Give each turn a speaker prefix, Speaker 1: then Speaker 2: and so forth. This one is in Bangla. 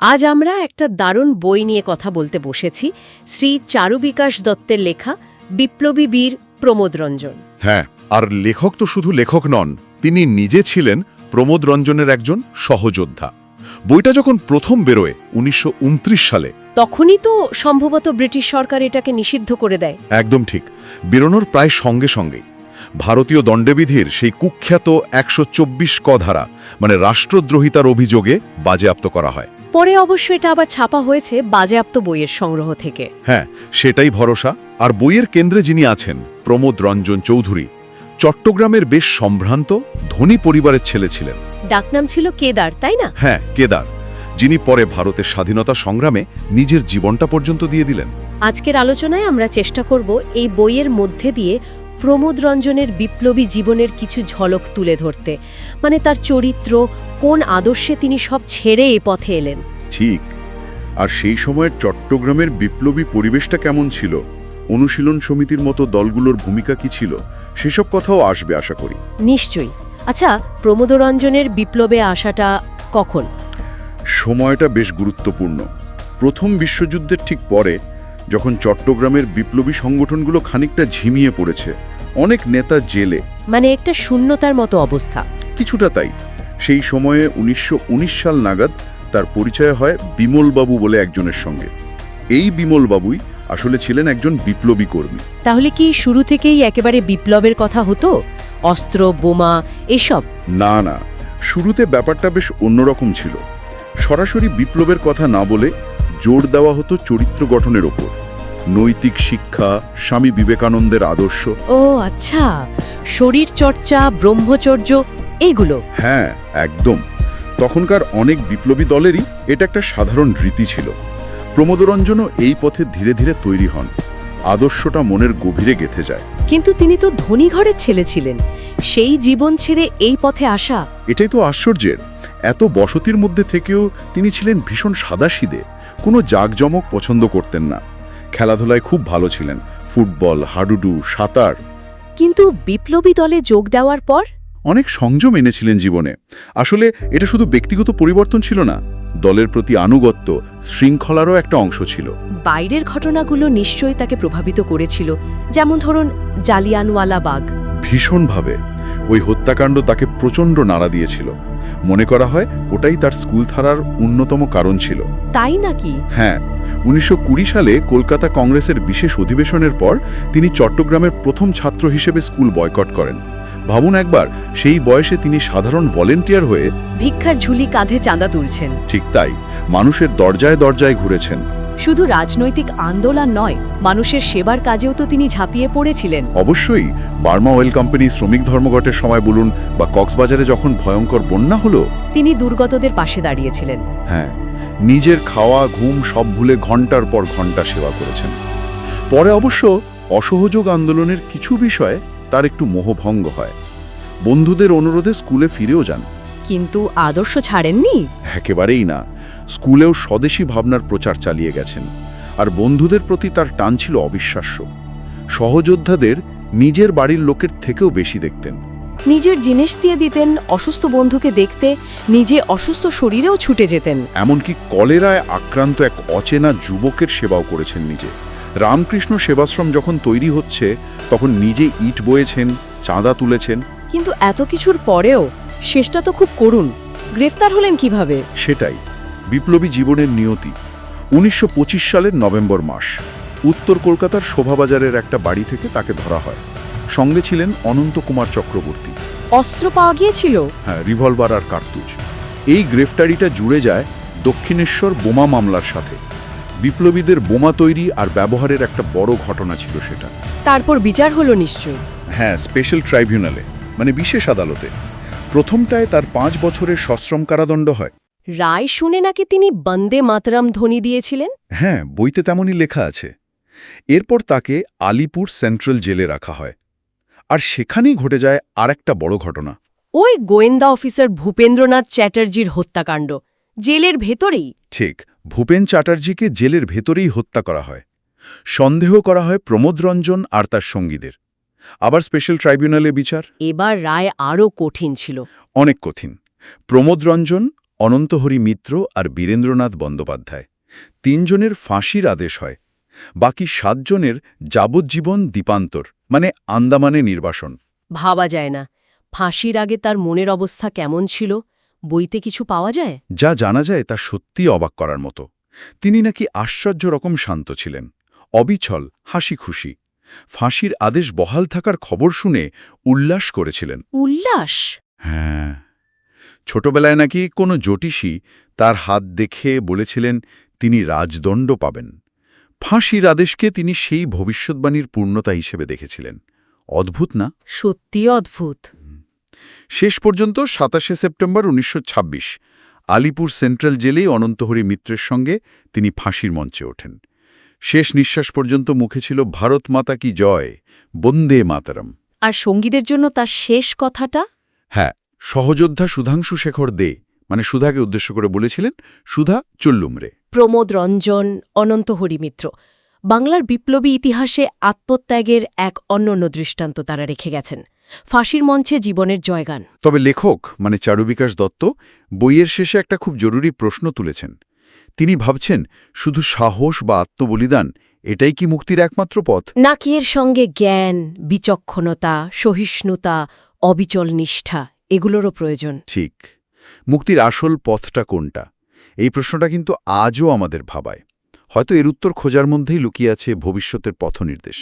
Speaker 1: আজ আমরা একটা দারুণ বই নিয়ে কথা বলতে বসেছি শ্রী চারুবিকাশ দত্তের লেখা বিপ্লবী বীর প্রমোদ রঞ্জন।
Speaker 2: হ্যাঁ আর লেখক তো শুধু লেখক নন তিনি নিজে ছিলেন প্রমোদ রঞ্জনের একজন সহযোদ্ধা। বইটা যখন প্রথম বেরোয় উনিশশো উনত্রিশ সালে।
Speaker 1: তখনই তো সম্ভবত ব্রিটিশ সরকার এটাকে নিষিদ্ধ করে দেয়।
Speaker 2: একদম ঠিক বেরোনোর প্রায় সঙ্গে সঙ্গেই ভারতীয় দণ্ডবিধির সেই কুখ্যাত একশো চব্বিশ ক ধারা মানে রাষ্ট্রদ্রোহিতার অভিযোগে বাজেয়াপ্ত করা হয়।
Speaker 1: পরে অবশ্য এটা আবার ছাপা হয়েছে বাজেয়াপ্ত বইয়ের সংগ্রহ থেকে।
Speaker 2: হ্যাঁ সেটাই ভরসা। আর বইয়ের কেন্দ্রে যিনি আছেন প্রমোদ রঞ্জন চৌধুরী চট্টগ্রামের বেশ সম্ভ্রান্ত ধনী পরিবারের ছেলে ছিলেন।
Speaker 1: ডাকনাম ছিল কেদার তাই না?
Speaker 2: হ্যাঁ কেদার যিনি পরে ভারতের স্বাধীনতা সংগ্রামে নিজের জীবনটা পর্যন্ত দিয়ে দিলেন।
Speaker 1: আজকের আলোচনায় আমরা চেষ্টা করব এই বইয়ের মধ্যে দিয়ে প্রমোদ রঞ্জনের বিপ্লবী জীবনের কিছু ঝলক তুলে ধরতে। মানে তার চরিত্র কোন আদর্শে তিনি সব ছেড়ে এই পথে এলেন।
Speaker 3: ঠিক। আর সেই সময়ের চট্টগ্রামের বিপ্লবী পরিবেশটা কেমন ছিল? অনুশীলন সমিতির মতো দলগুলোর ভূমিকা কি ছিল? সেসব কথাও আসবে আশা করি।
Speaker 1: নিশ্চয়ই। আচ্ছা প্রমোদরঞ্জনের বিপ্লবে আসাটা কখন?
Speaker 3: সময়টা বেশ গুরুত্বপূর্ণ। প্রথম বিশ্বযুদ্ধের ঠিক পরে যখন চট্টগ্রামের বিপ্লবী সংগঠনগুলো খানিকটা ঝিমিয়ে পড়েছে অনেক নেতা জেলে।
Speaker 1: মানে একটা শূন্যতার মতো অবস্থা।
Speaker 3: কিছুটা তাই। সেই সময়ে উনিশশো উনিশ সাল নাগাদ তার পরিচয় হয় বিমলবাবু বলে একজনের সঙ্গে। এই বিমলবাবুই আসলে ছিলেন একজন বিপ্লবী কর্মী।
Speaker 1: তাহলে কি শুরু থেকেই একেবারে বিপ্লবের কথা হতো? অস্ত্র বোমা এসব?
Speaker 3: না না। শুরুতে ব্যাপারটা বেশ অন্যরকম ছিল। সরাসরি বিপ্লবের কথা না বলে জোর দেওয়া হতো চরিত্র গঠনের ওপর। নৈতিক শিক্ষা স্বামী বিবেকানন্দের আদর্শ।
Speaker 1: ও আচ্ছা। শরীর চর্চা ব্রহ্মচর্য এইগুলো
Speaker 3: হ্যাঁ একদম। তখনকার অনেক বিপ্লবী দলেরই এটা একটা সাধারণ রীতি ছিল। প্রমোদরঞ্জনও এই পথে ধীরে ধীরে তৈরি হন। আদর্শটা মনের গভীরে গেথে যায়।
Speaker 1: কিন্তু তিনি তো ধনী ঘরের ছেলে ছিলেন। সেই জীবন ছেড়ে এই পথে আসা।
Speaker 3: এটাই তো আশ্চর্যের। এত বসতির মধ্যে থেকেও তিনি ছিলেন ভীষণ সাদাসিদে। কোনো জাঁকজমক পছন্দ করতেন না। খেলাধুলায় খুব ভালো ছিলেন। ফুটবল হাডুডু সাঁতার।
Speaker 1: কিন্তু বিপ্লবী দলে যোগ দেওয়ার পর
Speaker 3: অনেক সংযম এনেছিলেন জীবনে। আসলে এটা শুধু ব্যক্তিগত পরিবর্তন ছিল না দলের প্রতি আনুগত্য শৃঙ্খলারও একটা অংশ ছিল।
Speaker 1: বাইরের ঘটনাগুলো নিশ্চয়ই তাকে প্রভাবিত করেছিল যেমন ধরুন জালিয়ানওয়ালা বাগ।
Speaker 3: ভীষণভাবে। ওই হত্যাকাণ্ড তাকে প্রচণ্ড নাড়া দিয়েছিল। মনে করা হয় ওটাই তার স্কুল থারার অন্যতম কারণ ছিল।
Speaker 1: তাই নাকি?
Speaker 3: হ্যাঁ উনিশশো কুড়ি সালে কলকাতা কংগ্রেসের বিশেষ অধিবেশনের পর তিনি চট্টগ্রামের প্রথম ছাত্র হিসেবে স্কুল বয়কট করেন। ভাবুন একবার সেই বয়সে তিনি সাধারণ ভলেন্টিয়ার হয়ে
Speaker 1: ভিক্ষার ঝুলি কাঁধে চাঁদা তুলছেন।
Speaker 3: ঠিক তাই মানুষের দরজায় দরজায় ঘুরেছেন।
Speaker 1: শুধু রাজনৈতিক আন্দোলন নয় মানুষের সেবার কাজেও তো তিনি ঝাঁপিয়ে পড়েছিলেন।
Speaker 3: অবশ্যই বার্মা অয়েল কোম্পানি শ্রমিক ধর্মঘটের সময় বলুন বা কক্সবাজারে যখন ভয়ঙ্কর বন্যা হলো।
Speaker 1: তিনি দুর্গতদের পাশে দাঁড়িয়েছিলেন।
Speaker 3: হ্যাঁ নিজের খাওয়া ঘুম সব ভুলে ঘণ্টার পর ঘণ্টা সেবা করেছেন। পরে অবশ্য অসহযোগ আন্দোলনের কিছু বিষয়ে তার একটু মোহভঙ্গ হয়। বন্ধুদের অনুরোধে স্কুলে ফিরেও যান।
Speaker 1: কিন্তু আদর্শ ছাড়েননি?
Speaker 3: একেবারেই না। স্কুলেও স্বদেশী ভাবনার প্রচার চালিয়ে গেছেন। আর বন্ধুদের প্রতি তার টান ছিল অবিশ্বাস্য। সহযোদ্ধাদের নিজের বাড়ির লোকের থেকেও বেশি দেখতেন।
Speaker 1: নিজের জিনিস দিয়ে দিতেন অসুস্থ বন্ধুকে দেখতে নিজে অসুস্থ শরীরেও ছুটে যেতেন।
Speaker 3: এমনকি কলেরায় আক্রান্ত এক অচেনা যুবকের সেবাও করেছেন নিজে। রামকৃষ্ণ সেবাশ্রম যখন তৈরি হচ্ছে তখন নিজে ইট বয়েছেন চাঁদা তুলেছেন।
Speaker 1: কিন্তু এত কিছুর পরেও শেষটা তো খুব করুণ। গ্রেফতার হলেন কীভাবে?
Speaker 3: সেটাই বিপ্লবী জীবনের নিয়তি। উনিশশো পঁচিশ সালের নভেম্বর মাস উত্তর কলকাতার শোভাবাজারের একটা বাড়ি থেকে তাকে ধরা হয়। সঙ্গে ছিলেন অনন্ত কুমার চক্রবর্তী।
Speaker 1: অস্ত্র পাওয়া গিয়েছিল?
Speaker 3: হ্যাঁ রিভলভার আর কার্তুজ। এই গ্রেফতারিটা জুড়ে যায় দক্ষিণেশ্বর বোমা মামলার সাথে। বিপ্লবীদের বোমা তৈরি আর ব্যবহারের একটা বড় ঘটনা ছিল সেটা।
Speaker 1: তারপর বিচার হলো নিশ্চয়ই।
Speaker 3: হ্যাঁ স্পেশাল ট্রাইব্যুনালে মানে বিশেষ আদালতে। প্রথমটায় তার পাঁচ বছরের সশ্রম কারাদণ্ড হয়।
Speaker 1: রায় শুনে নাকি তিনি বন্দে মাতরাম ধ্বনি দিয়েছিলেন?
Speaker 3: হ্যাঁ বইতে তেমনই লেখা আছে। এরপর তাকে আলিপুর সেন্ট্রাল জেলে রাখা হয়। আর সেখানেই ঘটে যায় আরেকটা বড় ঘটনা।
Speaker 1: ওই গোয়েন্দা অফিসার ভূপেন্দ্রনাথ চ্যাটার্জির হত্যাকাণ্ড। জেলের ভেতরেই।
Speaker 3: ঠিক ভূপেন চ্যাটার্জিকে জেলের ভেতরেই হত্যা করা হয়। সন্দেহ করা হয় প্রমোদ রঞ্জন আর তার সঙ্গীদের। আবার স্পেশাল ট্রাইব্যুনালে বিচার?
Speaker 1: এবার রায় আরও কঠিন ছিল।
Speaker 3: অনেক কঠিন। প্রমোদ রঞ্জন অনন্তহরি মিত্র আর বীরেন্দ্রনাথ বন্দ্যোপাধ্যায়। তিনজনের ফাঁসির আদেশ হয়। বাকি সাতজনের যাবজ্জীবন দ্বীপান্তর মানে আন্দামানে নির্বাসন।
Speaker 1: ভাবা যায় না। ফাঁসির আগে তার মনের অবস্থা কেমন ছিল? বইতে কিছু পাওয়া যায়?
Speaker 3: যা জানা যায় তা সত্যি অবাক করার মতো। তিনি নাকি আশ্চর্য রকম শান্ত ছিলেন। অবিচল হাসি খুশি ফাঁসির আদেশ বহাল থাকার খবর শুনে উল্লাস করেছিলেন।
Speaker 1: উল্লাস?
Speaker 3: হ্যাঁ। ছোটবেলায় নাকি কোনো জ্যোতিষী তার হাত দেখে বলেছিলেন তিনি রাজদণ্ড পাবেন। ফাঁসির আদেশকে তিনি সেই ভবিষ্যৎবাণীর পূর্ণতা হিসেবে দেখেছিলেন। অদ্ভুত না?
Speaker 1: সত্যি অদ্ভুত।
Speaker 3: শেষ পর্যন্ত সাতাশে সেপ্টেম্বর উনিশশো ছাব্বিশ আলিপুর সেন্ট্রাল জেলেই অনন্তহরি মিত্রের সঙ্গে তিনি ফাঁসির মঞ্চে ওঠেন। শেষ নিঃশ্বাস পর্যন্ত মুখে ছিল ভারত মাতা কি জয় বন্দে মাতারম।
Speaker 1: আর সঙ্গীদের জন্য তার শেষ কথাটা?
Speaker 3: হ্যাঁ সহযোদ্ধা সুধাংশু শেখর দে মানে সুধাকে উদ্দেশ্য করে বলেছিলেন সুধা চল্লুমরে
Speaker 1: প্রমোদ রঞ্জন অনন্ত হরিমিত্র বাংলার বিপ্লবী ইতিহাসে আত্মত্যাগের এক অনন্য দৃষ্টান্ত তারা রেখে গেছেন। ফাঁসির মঞ্চে জীবনের জয়গান।
Speaker 3: তবে লেখক মানে চারুবিকাশ দত্ত বইয়ের শেষে একটা খুব জরুরি প্রশ্ন তুলেছেন। তিনি ভাবছেন শুধু সাহস বা আত্মবলিদান এটাই কি মুক্তির একমাত্র পথ?
Speaker 1: নাকি এর সঙ্গে জ্ঞান বিচক্ষণতা সহিষ্ণুতা অবিচল নিষ্ঠা এগুলোরও প্রয়োজন?
Speaker 3: ঠিক। মুক্তির আসল পথটা কোনটা? এই প্রশ্নটা কিন্তু আজও আমাদের ভাবায়। হয়তো এর উত্তর খোঁজার মধ্যেই লুকিয়ে আছে ভবিষ্যতের পথনির্দেশ।